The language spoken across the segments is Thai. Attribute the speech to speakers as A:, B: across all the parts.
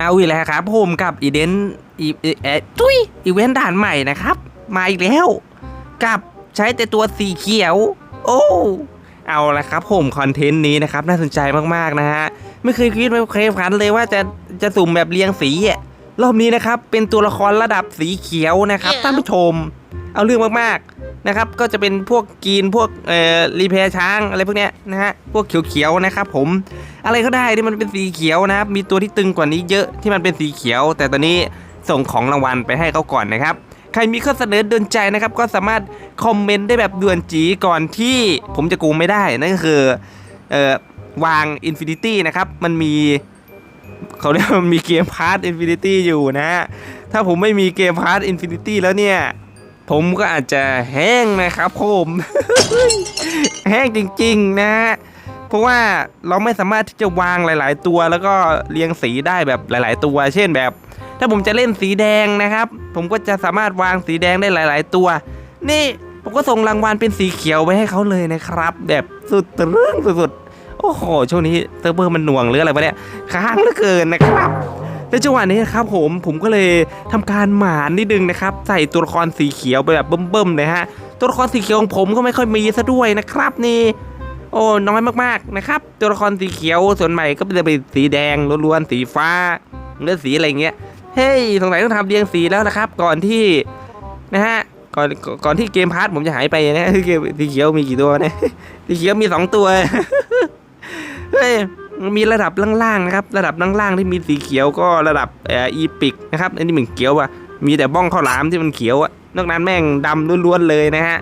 A: เอาอีกแล้วครับผมกับอีเดนอีเอเอ่อทุยอีเวนต์ด่านใหม่นะครับ มาอีกแล้ว กับใช้แต่ตัวสีเขียว โอ้เอาละครับผมคอนเทนต์นี้นะครับ น่าสนใจมากๆนะฮะไม่เคยคิดไม่เคยฝันเลยว่าจะจะสุ่มแบบเรียงสีอะรอบนี้นะครับ เป็นตัวละครระดับสีเขียวนะครับท่านผู้ชม เอาเรื่องมากๆ นะครับก็จะเป็นพวกกรีนพวกเอ่อรีเพย์ช้างอะไรพวกเนี้ยนะฮะพวกเขียวๆนะครับผมอะไรก็ได้ที่มันเป็นสีเขียวนะครับมีตัวที่ตึงกว่านี้เยอะที่มันเป็นสีเขียว แต่ตอนนี้ส่งของรางวัลไปให้เขาก่อนนะครับใครมีข้อเสนอเดินใจนะครับก็สามารถคอมเมนต์ได้แบบด่วนจีก่อนที่ผมจะกูไม่ได้นั่นก็คือเอ่อวาง Infinity นะครับมันมีเขาเรียกว่ามันมีเกมพาร์ต Infinity อยู่นะฮะถ้าผมไม่มีเกมพาร์ต Infinity แล้วเนี่ย ผมก็อาจจะแห้งนะครับผมแห้งจริงๆนะฮะเพราะว่าเราไม่สามารถที่จะวางหลาย ๆ ตัวแล้วก็เรียงสีได้แบบหลาย ๆ ตัว เช่นแบบ ถ้าผมจะเล่นสีแดงนะครับ ผมก็จะสามารถวางสีแดงได้หลาย ๆ ตัว นี่ผมก็ส่งรางวัลเป็นสีเขียวไปให้เขาเลยนะครับ แบบสุดเรื่องสุดๆโอ้โหช่วงนี้เซิร์ฟเวอร์มันหน่วงหรืออะไรวะเนี่ยค้างเหลือเกินนะครับ ในจังหวะนี้นะครับผมผมก็เลยทำการหมานนิดนึงนะครับ ใส่ตัวละครสีเขียวไปแบบเบิ่มๆเลยฮะตัวละครสีเขียวของผมก็ไม่ค่อยมีซะด้วยนะครับนี่โอ้น้อยมากๆนะครับ ตัวละครสีเขียวส่วนใหม่ก็จะเป็นสีแดงล้วนๆสีฟ้าหรือสีอะไรเงี้ยเฮ้ยสงสัยต้องทำเรียงสีแล้วนะครับ ก่อนที่นะฮะก่อนก่อนที่เกมพาร์ทผมจะหายไปนะเกมสีเขียวมีกี่ตัวเนี่ยสีเขียวมีสองตัวเฮ้ย มีระดับล่างๆนะครับ ระดับล่างๆที่มีสีเขียวก็ระดับเอ่ออีพิกนะครับอันนี้เหมือนเขียวอะมีแต่บ้องข้าวหลามที่มันเขียวอะนอกนั้นแม่งดำล้วนๆเลยนะฮะ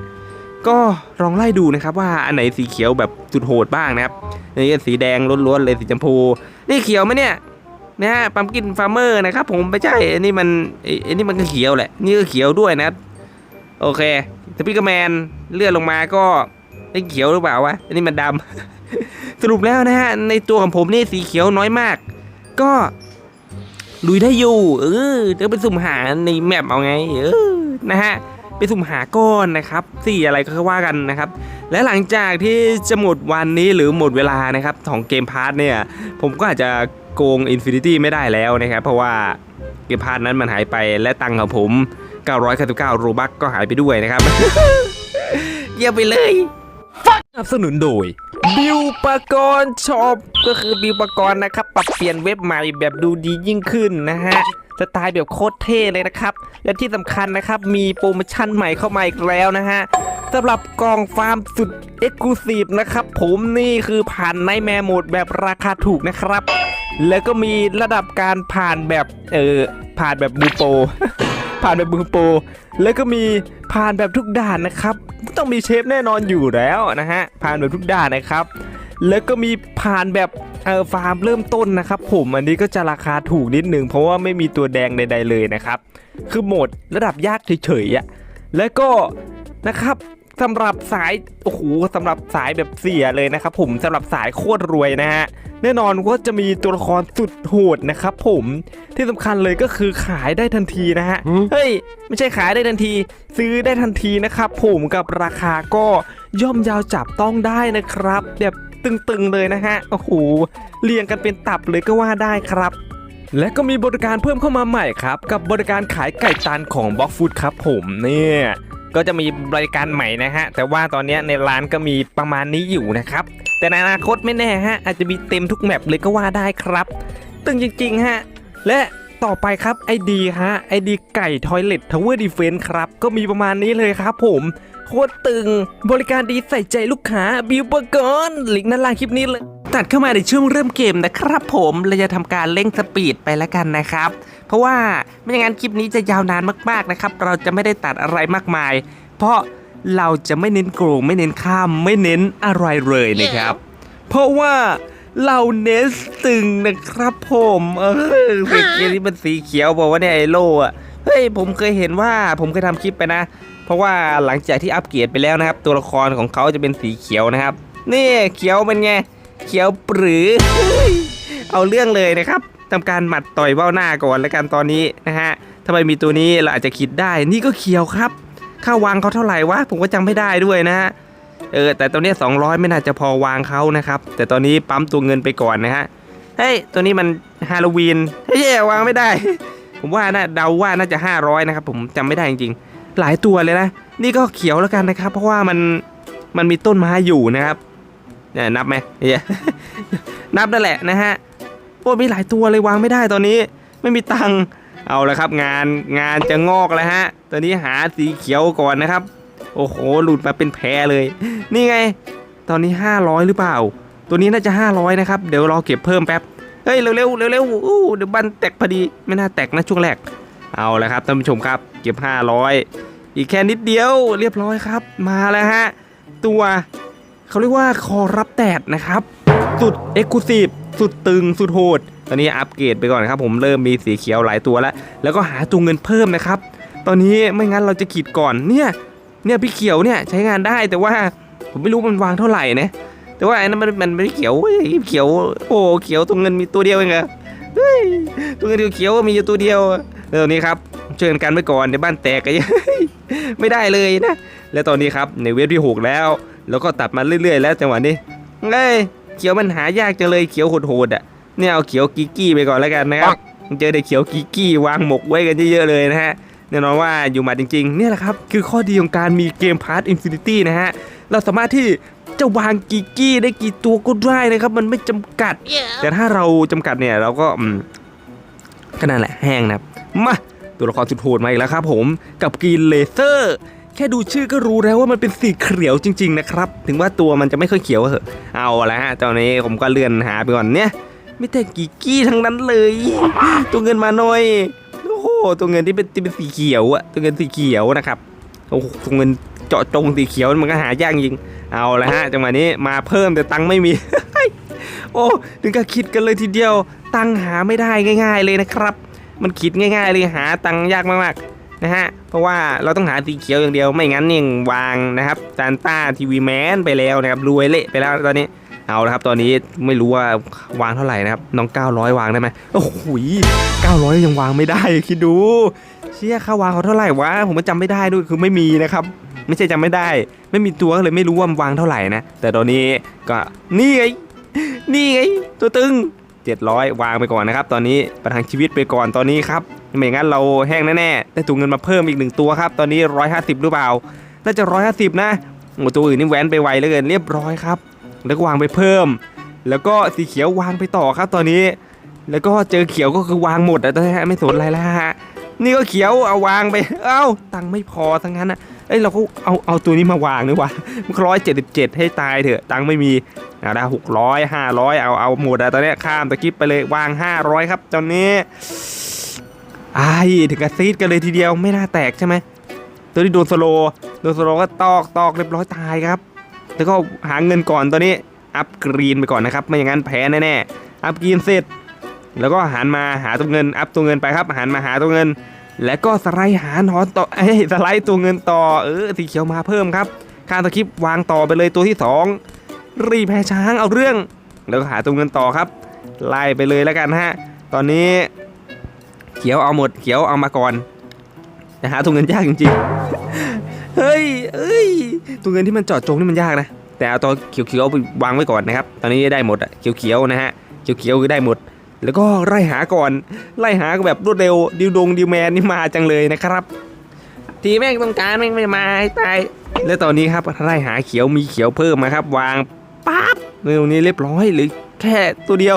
A: ก็ลองไล่ดูนะครับว่าอันไหนสีเขียวแบบสุดโหดบ้างนะครับนี่สีแดงล้วนๆเลยสีชมพู นี่เขียวไหมเนี่ยนะฮะปั๊มกินฟาร์เมอร์นะครับผมไม่ใช่อันนี้มันอันนี้มันก็เขียวแหละนี่ก็เขียวด้วยนะโอเคสปิกเกอร์แมนเลื่อนลงมาก็ไอ้เขียวหรือเปล่าวะอันนี้มันดำ สรุปแล้วนะฮะในตัวของผมนี่สีเขียวน้อยมาก ก็ลุยได้อยู่ เออเดี๋ยวไปสุ่มหาในแมปเอาไง เออนะฮะไปสุ่มหาก้อนนะครับสี่อะไรก็ว่ากันนะครับ และหลังจากที่จะหมดวันนี้หรือหมดเวลานะครับของเกมพาร์ทเนี่ย ผมก็อาจจะโกง Infinity ไม่ได้แล้วนะครับ เพราะว่าเกมพาร์ทนั้นมันหายไปและตังค์ของผม 999รูบักก็หายไปด้วยนะครับ เยี่ยมไปเลย สนับสนุนโดย บิวปกรณ์ช็อปก็คือบิวปกรณ์นะครับ ปรับเปลี่ยนเว็บใหม่แบบดูดียิ่งขึ้นนะฮะสไตล์แบบโคตรเท่เลยนะครับ และที่สำคัญนะครับ มีโปรโมชั่นใหม่เข้ามาอีกแล้วนะฮะสำหรับกล่องฟาร์มสุดเอ็กซ์คลูซีฟนะครับ ผมนี่คือผ่านในแมโหมดแบบราคาถูกนะครับ แล้วก็มีระดับการผ่านแบบ เออผ่านแบบบูโป ผ่านแบบมือโป แล้วก็มีผ่านแบบทุกด่านนะครับ ต้องมีเชฟแน่นอนอยู่แล้วนะฮะผ่านแบบทุกด่านนะครับ แล้วก็มีผ่านแบบเออฟาร์มเริ่มต้นนะครับ ผมอันนี้ก็จะราคาถูกนิดหนึ่งเพราะว่าไม่มีตัวแดงใด ๆเลยนะครับ คือโหมดระดับยากเฉยๆอะแล้วก็นะครับ สำหรับสายโอ้โหสำหรับสายแบบเสียเลยนะครับผมสำหรับสายโคตรรวยนะฮะแน่นอนว่าจะมีตัวละครสุดโหดนะครับผมที่สำคัญเลยก็คือขายได้ทันทีนะฮะเฮ้ยไม่ใช่ขายได้ทันที ซื้อได้ทันทีนะครับผมกับราคาก็ย่อมยาวจับต้องได้นะครับ แบบตึงๆเลยนะฮะโอ้โหเรียงกันเป็นตับเลยก็ว่าได้ครับและก็มีบริการเพิ่มเข้ามาใหม่ครับ กับบริการขายไก่ตันของบล็อกฟู้ดครับผมเนี่ย ก็จะมีบริการใหม่นะฮะ แต่ว่าตอนนี้ในร้านก็มีประมาณนี้อยู่นะครับ แต่ในอนาคตไม่แน่ฮะ อาจจะมีเต็มทุกแมปเลยก็ว่าได้ครับ ตึงจริง ๆ ฮะ และต่อไปครับไอดีฮะไอดีไก่ทอยเลตทาวเวอร์ดีเฟนครับ ก็มีประมาณนี้เลยครับผมโคตรตึงบริการดีใส่ใจลูกค้าบิวเบอร์กอนลิงก์ด้านล่างคลิปนี้เลย ตัดเข้ามาในช่วงเริ่มเกมนะครับผมเราจะทำการเร่งสปีดไปแล้วกันนะครับ เพราะว่าไม่อย่างนั้นคลิปนี้จะยาวนานมากๆนะครับ เราจะไม่ได้ตัดอะไรมากมาย เพราะเราจะไม่เน้นโกงไม่เน้นข้ามไม่เน้นอะไรเลยนะครับ เพราะว่าเราเน้นตึงนะครับผมเออสีเขียวนี่มันสีเขียวบอกว่าเนี่ยไอโลอะเฮ้ยผมเคยเห็นว่าผมเคยทำคลิปไปนะ เพราะว่าหลังจากที่อัปเกรดไปแล้วนะครับ ตัวละครของเขาจะเป็นสีเขียวนะครับ นี่เขียวเป็นไงเขียวปรือ เอาเรื่องเลยนะครับ ทำการหมัดต่อยเบ้าหน้าก่อนแล้วกันตอนนี้นะฮะทำไมมีตัวนี้เราอาจจะคิดได้นี่ก็เขียวครับค่าวางเขาเท่าไหร่วะผมก็จำไม่ได้ด้วยนะฮะเออแต่ตอนนี้ 200 ไม่น่าจะพอวางเขานะครับ แต่ตอนนี้ปั๊มตัวเงินไปก่อนนะฮะเฮ้ยตัวนี้มันฮาโลวีนเฮ้ยวางไม่ได้ ผมว่านะเดาว่าน่าจะ 500 นะครับ ผมจำไม่ได้จริงๆ หลายตัวเลยนะ นี่ก็เขียวแล้วกันนะครับ เพราะว่ามันมันมีต้นไม้อยู่นะครับเนี่ยนับไหมเหี้ยนับนั่นแหละนะฮะ โอ้มีหลายตัวเลยวางไม่ได้ตอนนี้ ไม่มีตังค์เอาละครับ งานงานจะงอกแล้วฮะ ตอนนี้หาสีเขียวก่อนนะครับ โอ้โหหลุดมาเป็นแพรเลย นี่ไง ตอนนี้ 500 หรือเปล่า ตัวนี้น่าจะ 500 นะครับ เดี๋ยวรอเก็บเพิ่มแป๊บเฮ้ยเร็วๆเร็วๆอู้เดี๋ยวบันแตกพอดีไม่น่าแตกนะช่วงแรกเอาละครับท่านผู้ชมครับ เก็บ 500 อีกแค่นิดเดียวเรียบร้อยครับ มาแล้วฮะตัวเขาเรียกว่าคอรับแตดนะครับ สุดเอ็กซ์คลูซีฟ สุดตึงสุดโหดตอนนี้อัปเกรดไปก่อนครับผมเริ่มมีสีเขียวหลายตัวแล้ว แล้วก็หาตัวเงินเพิ่มนะครับ ตอนนี้ไม่งั้นเราจะขีดก่อนเนี่ยเนี่ยพี่เขียวเนี่ยใช้งานได้แต่ว่าผมไม่รู้มันวางเท่าไหร่นะแต่ว่าไอ้นั้นมันมันไม่เขียวเฮ้ยเขียวโอ้เขียวตัวเงินมีตัวเดียวเองเหรอเฮ้ยตัวเงินเขียวมีอยู่ตัวเดียวแล้วตอนนี้ครับเชิญกันไปก่อนในบ้านแตกกันไม่ได้เลยนะ แล้วตอนนี้ครับในเวฟที่หกแล้ว แล้วก็ตัดมาเรื่อย ๆ แล้วจังหวะนี้เอ้ย เขียวมันหายากจังเลยเขียวโหดๆอะเนี่ยเอาเขียวกิกกี้ไปก่อนแล้วกันนะครับเจอแต่เขียวกิกกี้วางหมกไว้กันเยอะๆเลยนะฮะแน่นอนว่าอยู่มาจริงๆ เนี่ยแหละครับ คือข้อดีของการมีเกมพาร์ทอินฟินิตี้นะฮะ เราสามารถที่จะวางกิกกี้ได้กี่ตัวก็ได้นะครับ มันไม่จำกัด แต่ถ้าเราจำกัดเนี่ย เราก็อืมก็นั่นแหละแห้งนะครับมาตัวละครสุดโหดมาอีกแล้วครับผมกับกรีนเลเซอร์ แค่ดูชื่อก็รู้แล้วว่ามันเป็นสีเขียวจริง ๆ นะครับ ถึงว่าตัวมันจะไม่ค่อยเขียวเถอะเอาละฮะตอนนี้ผมก็เลื่อนหาไปก่อนเนี่ยไม่แต่กีกี้ทั้งนั้นเลย ตัวเงินมาหน่อยโอ้โหตัวเงินที่เป็นที่เป็นสีเขียวอะตัวเงินสีเขียวนะครับโอ้โหตัวเงินเจาะจงสีเขียวมันก็หายากจริง เอาละฮะจังหวะนี้มาเพิ่มแต่ตังค์ไม่มี โอ้ถึงกับคิดกันเลยทีเดียว ตังค์หาไม่ได้ง่าย ๆ เลยนะครับ มันคิดง่าย ๆ เลยหาตังค์ยากมากๆ นะฮะ เพราะว่าเราต้องหาสีเขียวอย่างเดียวไม่งั้นเนี่ยวางนะครับซานต้าทีวีแมนไปแล้วนะครับรวยเละไปแล้วตอนนี้เอาละครับตอนนี้ไม่รู้ว่าวางเท่าไหร่นะครับน้อง 900 วางได้ไหมโอ้โห900 ยังวางไม่ได้คิดดู เชี่ยค่าวางเขาเท่าไหร่วะผมก็จำไม่ได้ด้วยคือไม่มีนะครับไม่ใช่จำไม่ได้ ไม่มีตัวก็เลยไม่รู้ว่ามันวางเท่าไหร่นะแต่ตอนนี้ก็นี่ไงนี่ไงตัวตึง 700 วางไปก่อนนะครับ ตอนนี้ประทังชีวิตไปก่อนตอนนี้ครับไม่งั้นเราแห้งแน่ๆได้ตัวเงินมาเพิ่มอีกหนึ่งตัวครับ ตอนนี้ 150 หรือเปล่า น่าจะ 150 นะโอ้ตัวอื่นนี่แหวนไปไวเหลือเกินเรียบร้อยครับ แล้วก็วางไปเพิ่ม แล้วก็สีเขียววางไปต่อครับ ตอนนี้ แล้วก็เจอเขียวก็คือวางหมดอะตอนนี้ไม่สนอะไรแล้วฮะนี่ก็เขียวเอาวางไป เอ้าตังค์ไม่พอทั้งนั้นนะ อ้ยเราก็เอาเอาตัวนี้มาวางดีกว่าร้อยเจ็ดสิบเจ็ดให้ตายเถอะตังไม่มีเอาได้หกร้อยห้าร้อยเอาเอาหมดอะตอนนี้ข้ามตะกิปไปเลยวางห้าร้อยครับตอนนี้ไอ้ถึงกับซีดกันเลยทีเดียวไม่น่าแตกใช่ไหมตัวที่โดนสโลโดนสโลก็ตอกตอกเรียบร้อยตายครับ แล้วก็หาเงินก่อนตอนนี้อัพกรีนไปก่อนนะครับ ไม่อย่างนั้นแพ้แน่ๆอัพกรีนเสร็จ แล้วก็หันมาหาตัวเงิน อัพตัวเงินไปครับหันมาหาตัวเงิน แล้วก็สไลด์หานอนต่อเอ้สไลด์ตัวเงินต่อเออสีเขียวมาเพิ่มครับคาตะคิปวางต่อไปเลยตัวที่สองรีแพช้างเอาเรื่อง แล้วก็หาตัวเงินต่อครับ ไล่ไปเลยแล้วกันฮะตอนนี้ เขียวเอาหมดเขียวเอามาก่อนแต่หาตัวเงินยากจริงๆเฮ้ยเอ้ยตัวเงินที่มันจาะจงนี่มันยากนะแต่เอาตัวเขียวๆไปวางไว้ก่อนนะครับ ตอนนี้ได้หมดอะเขียวๆนะฮะเขียวๆคือได้หมด แล้วก็ไล่หาก่อน ไล่หากแบบรวดเร็วดิวดงดิวแมนนี่มาจังเลยนะครับ ทีแม่งต้องการแม่งไม่มาให้ตายแล้วตอนนี้ครับไล่หาเขียวมีเขียวเพิ่มมาครับ วางปั๊บตรงนี้เรียบร้อยหรือแค่ตัวเดียว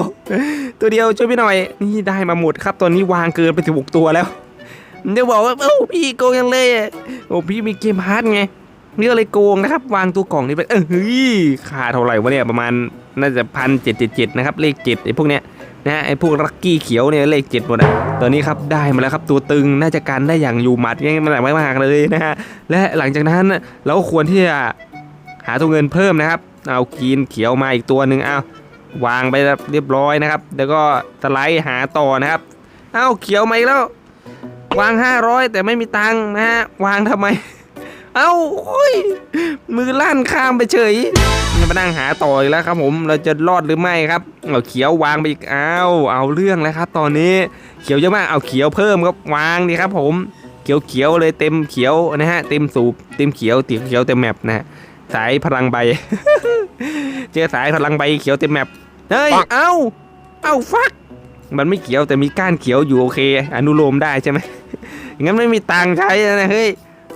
A: ตัวเดียวช่วยพี่หน่อยนี่ได้มาหมดครับ ตอนนี้วางเกินไปสิบหกตัวแล้วเดี๋ยวบอกว่าเอ้พี่โกงยังเลยโอ้พี่มีเกมฮาร์ดไงนี่ก็เลยโกงนะครับ วางตัวกล่องนี้ไปเออเฮ้ยค่าเท่าไหร่วะเนี่ยประมาณน่าจะพันเจ็ดเจ็ดเจ็ดนะครับเลขเจ็ดไอ้พวกเนี้ย นะไอ้พวกลักกี้เขียวเนี่ยเลขเจ็ดหมดอะตอนนี้ครับได้มาแล้วครับตัวตึงน่าจะกันได้อย่างอยู่หมัดง่ายมันหลายมากเลยนะฮะและหลังจากนั้นเราก็ควรที่จะหาตัวเงินเพิ่มนะครับ เอากีนเขียวมาอีกตัวหนึ่งเอาวางไปเรียบร้อยนะครับ แล้วก็สไลด์หาต่อนะครับเอาเขียวมาอีกแล้ว วาง 500 แต่ไม่มีตังค์นะฮะวางทำไม เอ้าโอ้ยมือลั่นข้ามไปเฉย จะมานั่งหาต่ออีกแล้วครับผมเราจะรอดหรือไม่ครับเอาเขียววางไปอีกอ้าวเอาเรื่องแล้วครับ ตอนนี้เขียวเยอะมากเอาเขียวเพิ่มครับวางดีครับ ผมเขียวเขียวๆเลยเต็มเขียวนะฮะเต็มสูบเต็มเขียวเต็มเขียวเต็มแมปนะฮะสายพลังใบ เจอสายพลังใบเขียวเต็มแมปเฮ้ยเอ้าเอ้าฟักมันไม่เขียวแต่มีก้านเขียวอยู่โอเค อนุโลมได้ใช่ไหมงั้นไม่มีตังค์ใช้แล้วนะเฮ้ย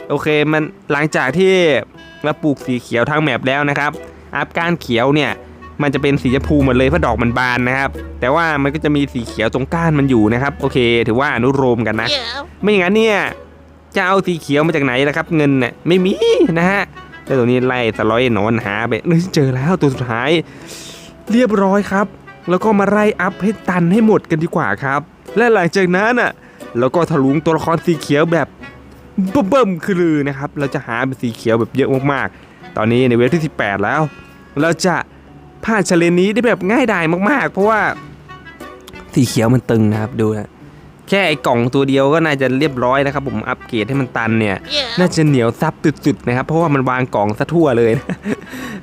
A: โอเคมันหลังจากที่เราปลูกสีเขียวทั้งแมปแล้วนะครับ อัพก้านเขียวเนี่ยมันจะเป็นสีชมพูหมดเลยเพราะดอกมันบานนะครับ แต่ว่ามันก็จะมีสีเขียวตรงก้านมันอยู่นะครับ โอเค ถือว่าอนุโลมกันนะ ไม่อย่างนั้นเนี่ยจะเอาสีเขียวมาจากไหนล่ะครับ เงินเนี่ยไม่มีนะฮะแล้วตัวนี้ไล่สลอยหนอนหาไปเฮ้ยเจอแล้วตัวสุดท้าย เรียบร้อยครับ แล้วก็มาไล่อัพให้ตันให้หมดกันดีกว่าครับ และหลังจากนั้นอะแล้วก็ทะลุงตัวละครสีเขียวแบบเบิ่มๆคือนะครับ เราจะหาเป็นสีเขียวแบบเยอะมากๆ ตอนนี้ในเวฟที่ 18 แล้ว เราจะผ่านเชลเลนนี้ได้แบบง่ายดายมาก ๆ เพราะว่าสีเขียวมันตึงนะครับดูนะแค่ไอ้กล่องตัวเดียวก็น่าจะเรียบร้อยนะครับ ผมอัปเกรดให้มันตันเนี่ย น่าจะเหนียวซับสุดๆนะครับ เพราะว่ามันวางกล่องซะทั่วเลย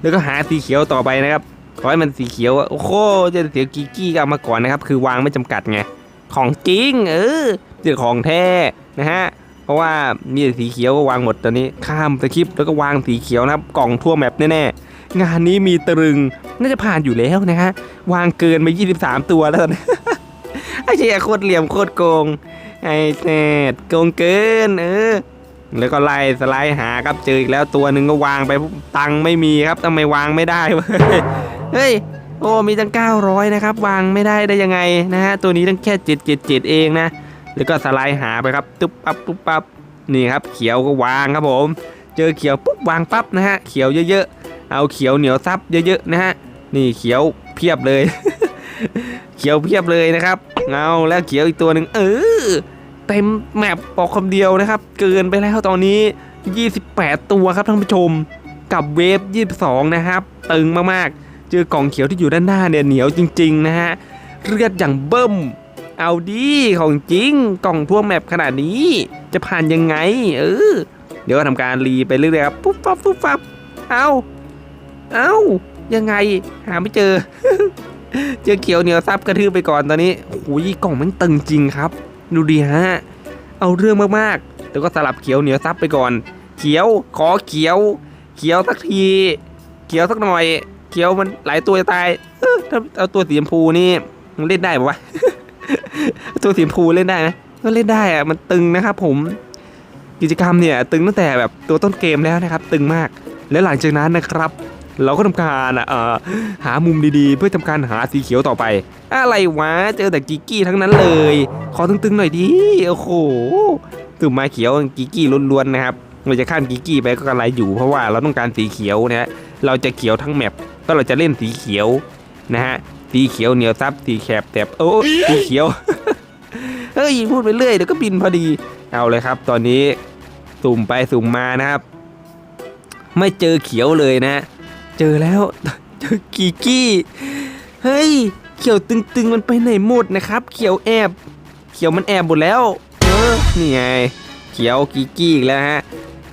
A: แล้วก็หาสีเขียวต่อไปนะครับขอให้มันสีเขียวอะโอ้โหเจะเสียวกีกี้ก็เอามาก่อนนะครับ คือวางไม่จำกัดไงของจริงเออเจอของแท้นะฮะ เพราะว่ามีแต่สีเขียวก็วางหมดตอนนี้ข้ามสคริปต์แล้วก็วางสีเขียวนะครับกล่องทั่วแมปแน่ๆงานนี้มีตรึงน่าจะผ่านอยู่แล้วนะฮะวางเกินไป 23 ตัวแล้วตอนนี้ไอ้เชี่ยโคตรเหลี่ยมโคตรโกงไอ้แนดโกงเกินเออแล้วก็ไล่สไลด์หาครับเจออีกแล้วตัวหนึ่งก็วางไปตังไม่มีครับทำไมวางไม่ได้เฮ้ยโอ้มีตั้ง900นะครับวางไม่ได้ได้ยังไงนะฮะตัวนี้ตั้งแค่777เองนะ แล้วก็สไลด์หาไปครับตุ๊บปั๊บตุ๊บปั๊บนี่ครับเขียวก็วางครับผม เจอเขียวปุ๊บวางปั๊บนะฮะเขียวเยอะๆ เอาเขียวเหนียวซับเยอะๆนะฮะนี่เขียวเพียบเลย เขียวเพียบเลยนะครับเอาแล้วเขียวอีกตัวหนึ่งเออเต็มแมปบอกคำเดียวนะครับ เกินไปแล้วตอนนี้ 28 ตัวครับท่านผู้ชม กับเวฟ 22 นะครับ ตึงมากๆ เจอกล่องเขียวที่อยู่ด้านหน้าเนี่ยเหนียวจริง ๆ นะฮะเลือดอย่างเบิ่ม เอาดีของจริงกล่องทั่วแมปขนาดนี้ จะผ่านยังไง เออ เดี๋ยวทำการรีไปเรื่อยๆครับปุ๊บปั๊บปุ๊บปั๊บเอาเอายังไงหาไม่เจอ เจอเขียวเหนียวซับกระทืบไปก่อนตอนนี้โอ้ยกล่องมันตึงจริงครับ ดูดีฮะเอาเรื่องมากๆแล้วก็สลับเขียวเหนียวซับไปก่อน เขียวขอเขียว เขียวสักที เขียวสักหน่อย เขียวมันหลายตัวจะตาย เออถ้าเอาตัวสีชมพูนี่มันเล่นได้ปะวะ ตัวสีพูเล่นได้ไหมก็เล่นได้อะมันตึงนะครับ ผมกิจกรรมเนี่ยตึงตั้งแต่แบบตัวต้นเกมแล้วนะครับ ตึงมาก และหลังจากนั้นนะครับ เราก็ทำการอะเอ่อหามุมดีๆ เพื่อทำการหาสีเขียวต่อไป อะไรวะเจอแต่กิกกี้ทั้งนั้นเลย ขอตึงๆหน่อยดิโอ้โหตุ่มไม้เขียวกิกกี้ล้วนๆนะครับเราจะข้ามกิกกี้ไปก็กระไรอยู่เพราะว่าเราต้องการสีเขียวนะฮะเราจะเขียวทั้งแมปก็เราจะเล่นสีเขียวนะฮะสีเขียวเหนียวซับสีแคบแตบโอ้สีเขียว เฮ้ยพูดไปเรื่อยเดี๋ยวก็บินพอดีเอาเลยครับ ตอนนี้สุ่มไปสุ่มมานะครับ ไม่เจอเขียวเลยนะ เจอแล้วเจอกีกี้เฮ้ยเขียวตึงๆมันไปไหนหมดนะครับ เขียวแอบ เขียวมันแอบหมดแล้ว เออนี่ไงเขียวกีกี้อีกแล้วฮะ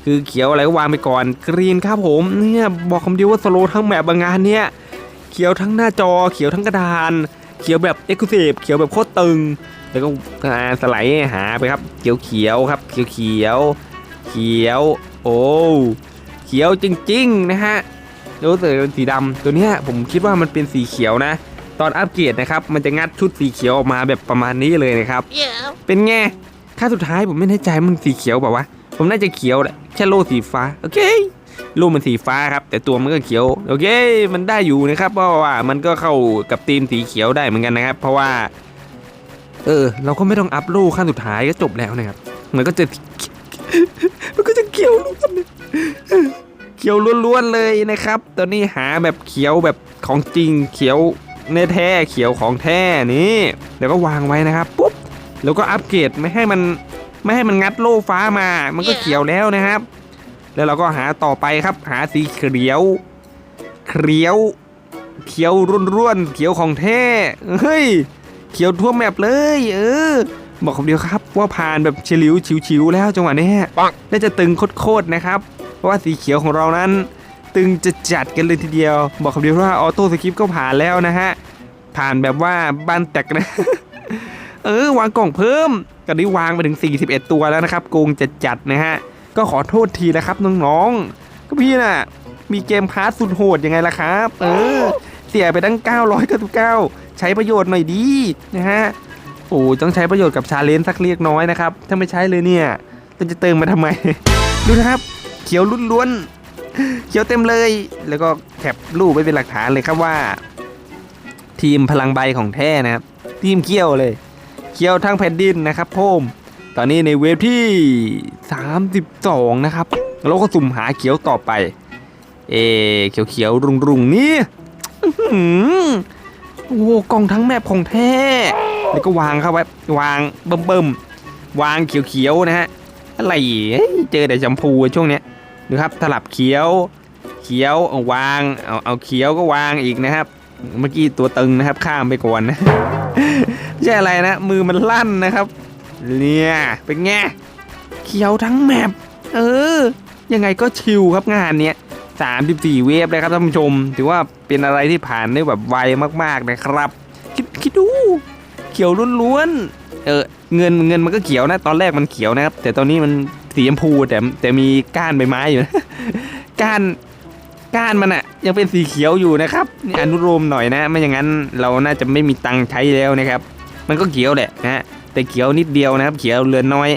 A: คือเขียวอะไรก็วางไปก่อนกรีนครับผมเนี่ยบอกคำเดียวว่าสโลทั้งแมปบางงานเนี่ยเขียวทั้งหน้าจอเขียวทั้งกระดาน เขียวแบบเอ็กซ์คลูซีฟเขียวแบบโคตรตึง แล้วก็สไลด์หาไปครับ เขียวเขียวๆครับ เขียวเขียวๆเขียว โอ้เขียวจริง ๆ นะฮะรู้สึกเป็นสีดำตัวเนี้ยผมคิดว่ามันเป็นสีเขียวนะ ตอนอัปเกรดนะครับ มันจะงัดชุดสีเขียวออกมาแบบประมาณนี้เลยนะครับเป็นไงค่าสุดท้ายผมไม่แน่ใจมันสีเขียวแบบว่าวะผมน่าจะเขียวแหละแค่โล่สีฟ้า โอเค โล่มันสีฟ้าครับ แต่ตัวมันก็เขียวโอเค มันได้อยู่นะครับ เพราะว่ามันก็เข้ากับธีมสีเขียวได้เหมือนกันนะครับ เพราะว่า เออ เราก็ไม่ต้องอัพโล่ขั้นสุดท้ายก็จบแล้วนะครับ มันก็จะ มันก็จะเขียวล้วนเขียวล้วนๆเลยนะครับ ตอนนี้หาแบบเขียวแบบของจริงเขียวแน่แท้เขียวของแท้นี่แล้วก็วางไว้นะครับปุ๊บแล้วก็อัปเกรดไม่ให้มันไม่ให้มันงัดโล่ฟ้ามา มันก็เขียวแล้วนะครับ แล้วเราก็หาต่อไปครับ หาสีเขียวเขียวเขียวร่วนๆเขียวของแท้เฮ้ยเขียวทั่วแมปเลย เออ บอกคำเดียวครับ ว่าผ่านแบบเฉลิวชิวๆแล้วจังหวะนี้น่าจะตึงโคตรๆนะครับ เพราะว่าสีเขียวของเรานั้น ตึงจะจัดกันเลยทีเดียว บอกคำเดียวว่าออโต้สคริปก็ผ่านแล้วนะฮะผ่านแบบว่าบ้านแตกนะเออวางกล่องเพิ่มกันนี้วางไปถึง 41 ตัวแล้วนะครับโกงจะจัดนะฮะ ก็ขอโทษทีนะครับน้องๆ ก็พี่น่ะ มีเกมพาร์ทสุดโหดยังไงล่ะครับ เออ เสียไปตั้ง 999 ใช้ประโยชน์หน่อยดีนะฮะ โอ้ต้องใช้ประโยชน์กับชาเลนจ์สักเล็กน้อยนะครับ ถ้าไม่ใช้เลยเนี่ยเราจะเติมมาทำไม ดูนะครับ เขียวลุ้นล้วนๆเขียวเต็มเลย แล้วก็แคปรูปไว้เป็นหลักฐานเลยครับว่า ทีมพลังใบของแท้นะครับ ทีมเขียวเลย เขียวทั้งแผ่นดินนะครับพ่ม ตอนนี้ในเวฟที่ 32 นะครับ เราก็สุ่มหาเขียวต่อไป เอเขียวเขียวๆรุงรุงๆนี่โอ้โหกล่องทั้งแมปของแท้ แล้วก็วางเข้าไว้ วางเบิ่มเบิ่มๆวางเขียวเขียวๆนะฮะ อะไรเอ้ยเจอแต่ชมพูช่วงเนี้ยดูครับสลับเขียว เขียวเอาวางเอาเอาเขียวก็วางอีกนะครับ เมื่อกี้ตัวตึงนะครับข้ามไปก่อนนะไม่ใช่อะไรนะ มือมันลั่นนะครับ เนี่ยเป็นไงเขียวทั้งแมปเออ ยังไงก็ชิลครับงานเนี้ย34เวฟเลยครับท่านผู้ชม ถือว่าเป็นอะไรที่ผ่านได้แบบไวมากๆนะครับ คิดคิดดูเขียวล้วนๆเออเงินเงินมันก็เขียวนะ ตอนแรกมันเขียวนะครับ แต่ตอนนี้มันสีชมพูแต่แต่มีก้านใบไม้อยู่นะก้านก้านมันอะยังเป็นสีเขียวอยู่นะครับนี่อนุโลมหน่อยนะ ไม่อย่างนั้นเราน่าจะไม่มีตังค์ใช้แล้วนะครับ มันก็เขียวแหละนะฮะ แต่เขียวนิดเดียวนะครับ เขียวเลือนน้อย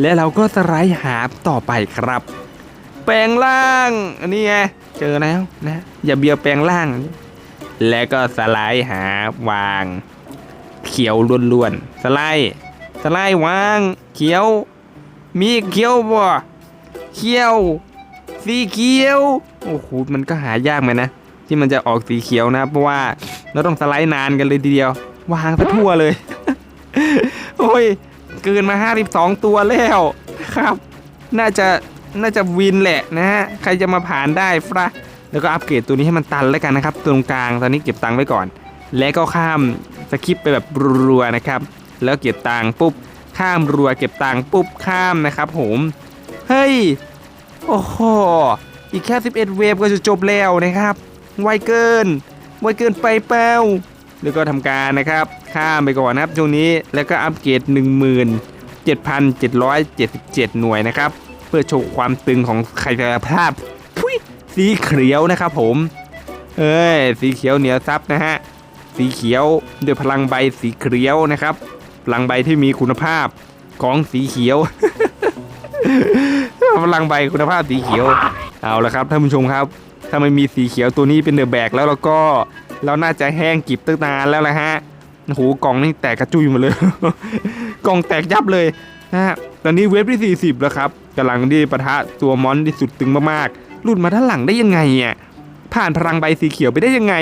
A: และเราก็สไลด์หาต่อไปครับ แปลงร่างนนี้ไงเจอแล้วนะอย่าเบียวแปลงร่าง แล้วก็สไลด์หาวาง เขียวล้วนๆสไลด์สไลด์วาง เขียว มีเขียวบ่เขียว สีเขียว โอ้โหมันก็หายากไหมนะที่มันจะออกสีเขียวนะเพราะว่าเราต้องสไลด์นานกันเลยทีเดียว วางซะทั่วเลย โอ้ยเกินมา 52 ตัวแล้วครับ น่าจะน่าจะวินแหละนะฮะใครจะมาผ่านได้ฟะแล้วก็อัปเกรดตัวนี้ให้มันตันแล้วกันนะครับตรงกลางตอนนี้เก็บตังค์ไว้ก่อน แล้วก็ข้ามสคิปไปแบบรัวๆนะครับ แล้วเก็บตังค์ปุ๊บ ข้ามรัวเก็บตังค์ปุ๊บข้ามนะครับผมเฮ้ยโอ้โหอีกแค่ 11 เวฟก็จะจบแล้วนะครับไวเกินไวเกินไปเป้า แล้วก็ทำการนะครับข้ามไปก่อนนะครับช่วงนี้แล้วก็อัปเกรด17,777หน่วยนะครับ เพื่อโชว์ความตึงของใครภาพทุยสีเขียวนะครับผมเอ้ยสีเขียวเหนียวซับนะฮะสีเขียวด้วยพลังใบสีเขียวนะครับ พลังใบที่มีคุณภาพของสีเขียว พลังใบคุณภาพสีเขียวเอาละครับท่านผู้ชมครับ ถ้าไม่มีสีเขียวตัวนี้เป็นเดอะแบกแล้วเราก็ เราน่าจะแห้งกิบตั้งนานแล้วละฮะโอ้โหกล่องนี่แตกกระจุยหมดเลย กล่องแตกยับเลยนะฮะตอนนี้เวฟที่ 40 แล้วครับกำลังที่ปะทะตัวมอนที่สุดตึงมากๆหลุดมาด้านหลังได้ยังไงอะผ่านพลังใบสีเขียวไปได้ยังไง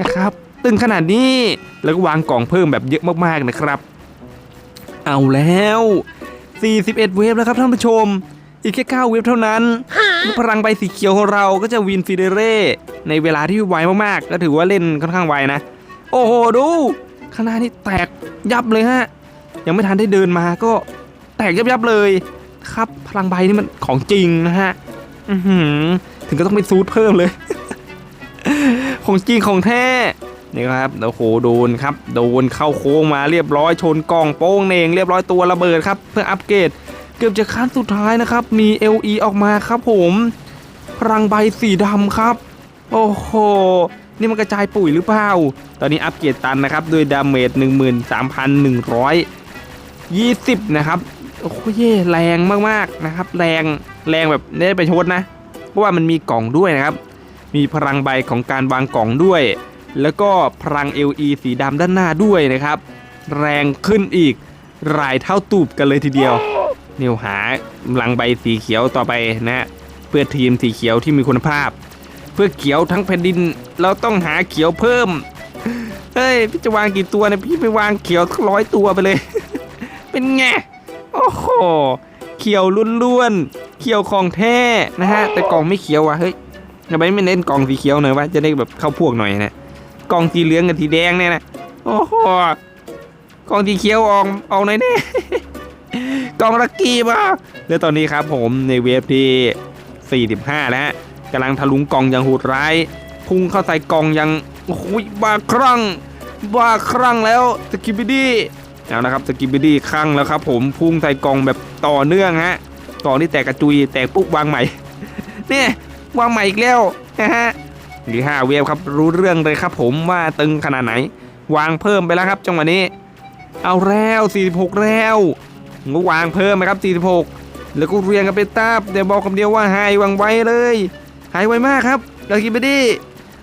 A: นะครับตึงขนาดนี้แล้วก็วางกล่องเพิ่มแบบเยอะมากๆนะครับ เอาแล้ว 41 เวฟแล้วครับท่านผู้ชม อีกแค่ 9 เวฟเท่านั้น พลังใบสีเขียวของเราก็จะวินฟิเดเร่ในเวลาที่ไวมากๆ ก็ถือว่าเล่นค่อนข้างไวนะ โอ้โห ดูข้างหน้านี่แตกยับเลยฮะ ยังไม่ทันได้เดินมาก็แตกยับยับๆเลย ครับพลังใบนี่มันของจริงนะฮะอือหือถึงก็ต้องไปซูดเพิ่มเลย ของจริงของแท้นี่ครับโอ้โหโดนครับ โดนเข้าโค้งมาเรียบร้อยชนกล่องโป้งเนงเรียบร้อยตัวระเบิดครับ เพื่ออัปเกรด เกือบจะขั้นสุดท้ายนะครับ มี LE ออกมาครับผมพลังใบสีดำครับ โอ้โห นี่มันกระจายปุ๋ยหรือเปล่า ตอนนี้อัปเกรดตันนะครับ ด้วยดาเมจ13,120 นะครับ โอ้โหเย่แรงมากๆนะครับ แรงแรงแบบได้ไปชดนะ เพราะว่ามันมีกล่องด้วยนะครับ มีพลังใบของการวางกล่องด้วย แล้วก็พลัง LE สีดำด้านหน้าด้วยนะครับ แรงขึ้นอีกรายเท่าตูบกันเลยทีเดียว นียวหาลังใบสีเขียวต่อไปนะฮะเพื่อทีมสีเขียวที่มีคุณภาพ เพื่อเขียวทั้งแผ่นดิน เราต้องหาเขียวเพิ่มเฮ้ยพี่จะวางกี่ตัวเนี่ยพี่ไปวางเขียวทั้งร้อยตัวไปเลย เป็นไงโอ้โหเขียวล้วนๆเขียวของแท้นะฮะแต่กล่องไม่เขียวว่ะเฮ้ยทำไมไม่เน้นกล่องสีเขียวหน่อยวะจะได้แบบเข้าพวกหน่อยนะกล่องสีเหลืองกับสีแดงเนี่ยนะโอ้โหกล่องสีเขียวออกออกหน่อยแน่ กองลักกี้ป่ะแล้วตอนนี้ครับผมในเวฟที่ 45 แล้วฮะกำลังทะลุงกองอย่างโหดร้าย พุ่งเข้าใส่กองอย่างโอ้โหบ้าครั่งบ้าครั่งแล้วสกิบิดี้เอานะครับสกิบิดี้ครั่งแล้วครับผมพุ่งใส่กองแบบต่อเนื่องฮะกองที่แตกกระจุยแตกปุ๊บวางใหม่เนี่ยวางใหม่อีกแล้วนะฮะหรือ5เวฟครับรู้เรื่องเลยครับผมว่าตึงขนาดไหน วางเพิ่มไปแล้วครับจังหวะนี้ เอาแล้ว 46 แล้ว ก็วางเพิ่มนะครับ 46 แล้วก็เรียงกันเป็นตาบเดี๋ยวบอกคำเดียวว่าหายวางไว้เลยหายไวมากครับดากิบดี้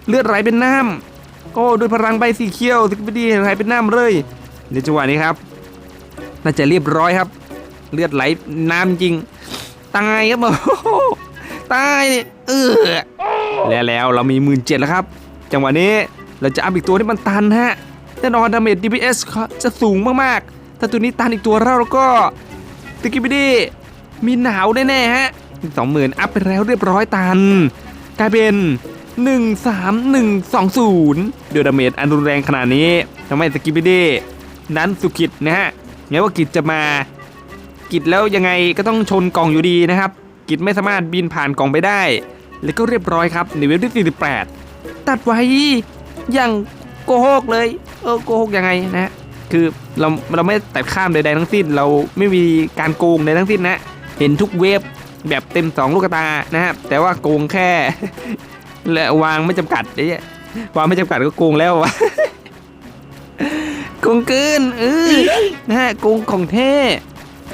A: เลือดไหลเป็นน้ำโอ้ด้วยพลังใบสีเขียวดากิบดี้ไหลเป็นน้ำเลยในจังหวะนี้ครับ น่าจะเรียบร้อยครับ เลือดไหลน้ำจริง ตายครับโอ้ตายเออและแล้วเรามีหมื่นเจ็ดแล้วครับ จังหวะนี้เราจะอัพอีกตัวที่มันตันฮะแน่นอนดาเมจ DPS จะสูงมากๆ ถ้าตัวนี้ตันอีกตัวเราแล้วก็ตะกี้ไปดิมีหนาวแน่ๆฮะสองหมื่นอัพไปแล้วเรียบร้อยตัน กลายเป็น 13120ด้วยดเมจอันรุนแรงขนาดนี้ทำให้สกิปไปดินั้นสุกิจนะฮะแม้ว่ากิจจะมากิจแล้วยังไงก็ต้องชนกล่องอยู่ดีนะครับ กิจไม่สามารถบินผ่านกล่องไปได้ แล้วก็เรียบร้อยครับในเว็บที่ 48 ตัดไว้อย่างโกหกเลย เออโกหกยังไงนะ คือเราเราไม่ตัดข้ามใดๆทั้งสิ้น เราไม่มีการโกงใดทั้งสิ้นนะเห็นทุกเว็บแบบเต็ม 2 ลูกตานะครับแต่ว่าโกงแค่และวางไม่จำกัดไอ้เนี่ยวางไม่จำกัดก็โกงแล้ววะโกงเกินเออนะฮะโกงของแท้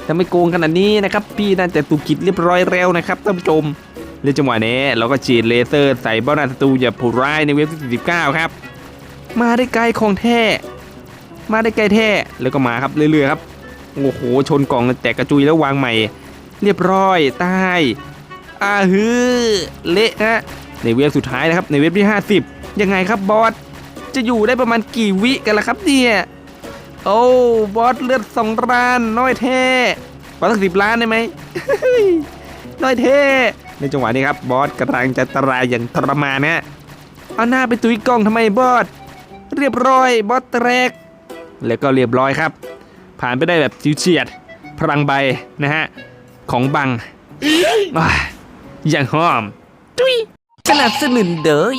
A: ถ้าไม่โกงขนาดนี้นะครับ พี่น่าจะตุกิจเรียบร้อยแล้วนะครับท่านผู้ชมในจังหวะนี้เราก็ฉีดเลเซอร์ใส่เบ้าหน้าศัตรูอย่าผู้ร้ายในเว็บที่49ครับ มาได้ไกลของแท้ มาได้ไกลแท้แล้วก็มาครับเรื่อยๆครับโอ้โหชนกล่องแตกกระจุยแล้ววางใหม่ เรียบร้อยใต้อาฮือเละฮะในเว็บสุดท้ายนะครับในเว็บที่ 50 ยังไงครับบอสจะอยู่ได้ประมาณกี่วิกันล่ะครับเนี่ยโอ้บอสเลือดสองล้านน้อยเท่บอสสักสิบล้านได้ไหมน้อยเท่ในจังหวะนี้ครับบอสกำลังจะตรายอย่างทรมานนะเอาหน้าไปตุยกล้องทำไมบอสเรียบร้อยบอสแตก แล้วก็เรียบร้อยครับ ผ่านไปได้แบบจิวเฉียดพลังใบนะฮะ ของบังอย่างหอมจุยสนับสนุนเดย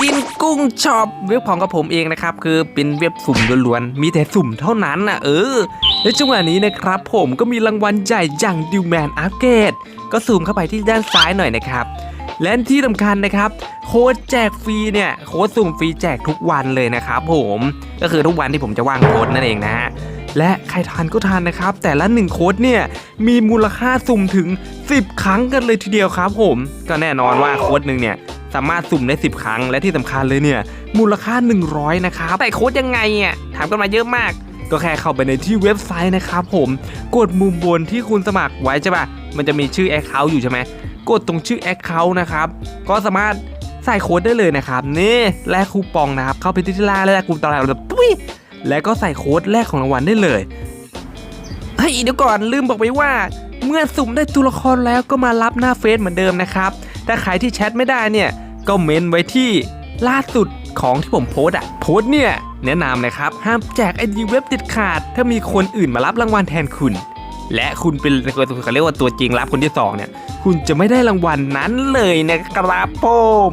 A: กินกุ้งช็อปเว็บของกับผมเองนะครับ คือเป็นเว็บสุ่มล้วนๆมีแต่สุ่มเท่านั้นนะเออและจังหวะนี้นะครับ ผมก็มีรางวัลใหญ่อย่างดิวแมนอัปเกรดก็ซูมเข้าไปที่ด้านซ้ายหน่อยนะครับ และที่สำคัญนะครับโค้ดแจกฟรีเนี่ยโค้ดสุ่มฟรีแจกทุกวันเลยนะครับผมก็คือทุกวันที่ผมจะว่างโค้ดนั่นเองนะฮะและใครทานก็ทานนะครับ แต่ละหนึ่งโค้ดเนี่ยมีมูลค่าสุ่มถึง 10 ครั้งกันเลยทีเดียวครับผม ก็แน่นอนว่าโค้ดหนึ่งเนี่ยสามารถสุ่มได้ 10 ครั้งและที่สำคัญเลยเนี่ยมูลค่า 100 นะครับแต่โค้ดยังไงอะถามกันมาเยอะมาก ก็แค่เข้าไปในที่เว็บไซต์นะครับผมกดมุมบนที่คุณสมัครไว้ใช่ปะมันจะมีชื่อ Account อยู่ใช่ไหม กดตรงชื่อ Account นะครับ ก็สามารถใส่โค้ดได้เลยนะครับ นี่แลกคูปองนะครับ เข้าไปที่ที่ล่าแลกคูปองเราดแบบตุ้ยแล้วก็ใส่โค้ดแลกของรางวัลได้เลยเฮ้ยเดี๋ยวก่อนลืมบอกไปว่า เมื่อสุ่มได้ตัวละครแล้วก็มารับหน้าเฟซเหมือนเดิมนะครับถ้าใครที่แชทไม่ได้เนี่ยก็เมนไว้ที่ล่าสุดของที่ผมโพสอะโพสเนี่ยแนะนำนะครับ ห้ามแจกไอดีเว็บเด็ดขาด ถ้ามีคนอื่นมารับรางวัลแทนคุณ และคุณเป็นเขาเรียกว่าตัวจริงรับคนที่สองเนี่ย คุณจะไม่ได้รางวัลนั้นเลยนะครับผม